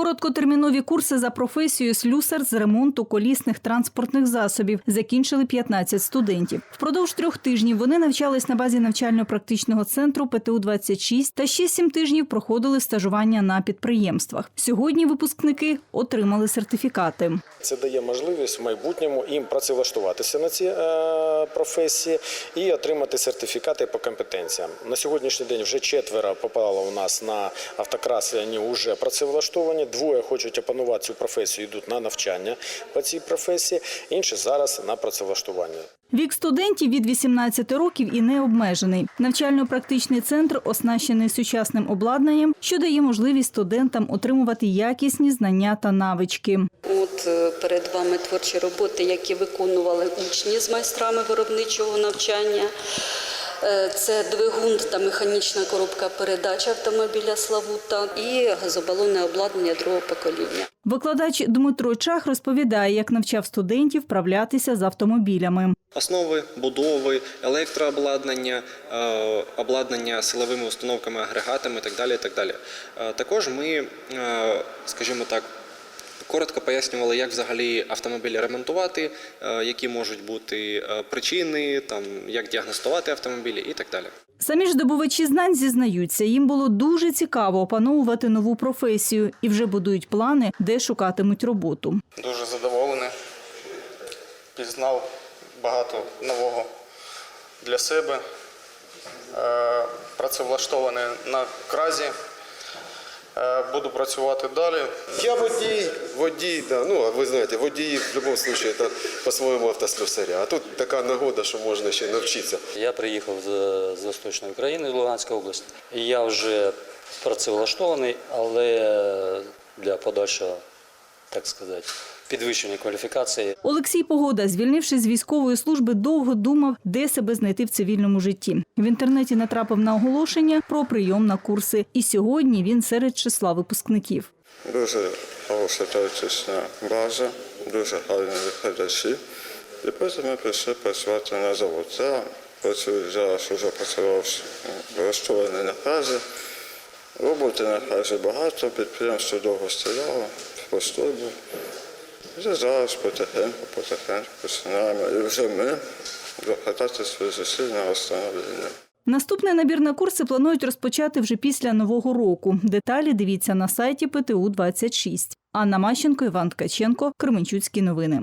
Короткотермінові курси за професією слюсар з ремонту колісних транспортних засобів закінчили 15 студентів. Впродовж трьох тижнів вони навчались на базі навчально-практичного центру ПТУ 26 та ще сім тижнів проходили стажування на підприємствах. Сьогодні випускники отримали сертифікати. Це дає можливість в майбутньому їм працевлаштуватися на ці е, професії і отримати сертифікати по компетенціям. На сьогоднішній день вже четверо попало у нас на автокрас, і вони вже працевлаштовані. Двоє хочуть опанувати цю професію, йдуть на навчання по цій професії, інші зараз на працевлаштування. Вік студентів від 18 років і не обмежений. Навчально-практичний центр оснащений сучасним обладнанням, що дає можливість студентам отримувати якісні знання та навички. От е, перед вами творчі роботи, які виконували учні з майстрами виробничого навчання. Е, Це двигун та механічна коробка передач автомобіля Славута і газобалонне обладнання другого покоління. Викладач Дмитро Чах розповідає, як навчав студентів вправлятися з автомобілями. Основи будови, електрообладнання, е, обладнання силовими установками, агрегатами і так далі. і так далі. Е, Також ми, скажімо так, коротко пояснювали, як взагалі автомобілі ремонтувати, е, які можуть бути е, причини, там, як діагностувати автомобілі і так далі. Самі ж здобувачі знань зізнаються, їм було дуже цікаво опановувати нову професію і вже будують плани, де шукатимуть роботу. Дуже задоволений. Пізнав багато нового для себе. Е, Працевлаштований на кразі. Буду працювати далі. Я водій, водій, да. ну, а ви знаєте, водії в будь-якому випадку це по-своєму автослюсаря. А тут така нагода, що можна ще навчитися. Я приїхав з, з Восточної України, з Луганської області. Я вже працевлаштований, але для подальшого, так сказати, підвищення кваліфікації Олексій Погода, звільнившись з військової служби, довго думав, де себе знайти в цивільному житті. В інтернеті натрапив на оголошення про прийом на курси, і сьогодні він серед числа випускників. Дуже хороша теоретична база, дуже гарні викладачі. І потім ми прийшли працювати на завод. Я працюю зараз вже працював влаштований на хазі. Роботи на хазі багато, підприємство довго стояло, постой Вже зараз потихеньку, потихеньку починаємо. І вже ми докладати свої зусилля на встановлення. Наступний набір на курси планують розпочати вже після нового року. Деталі дивіться на сайті ПТУ 26. Анна Мащенко, Іван Ткаченко, Кременчуцькі новини.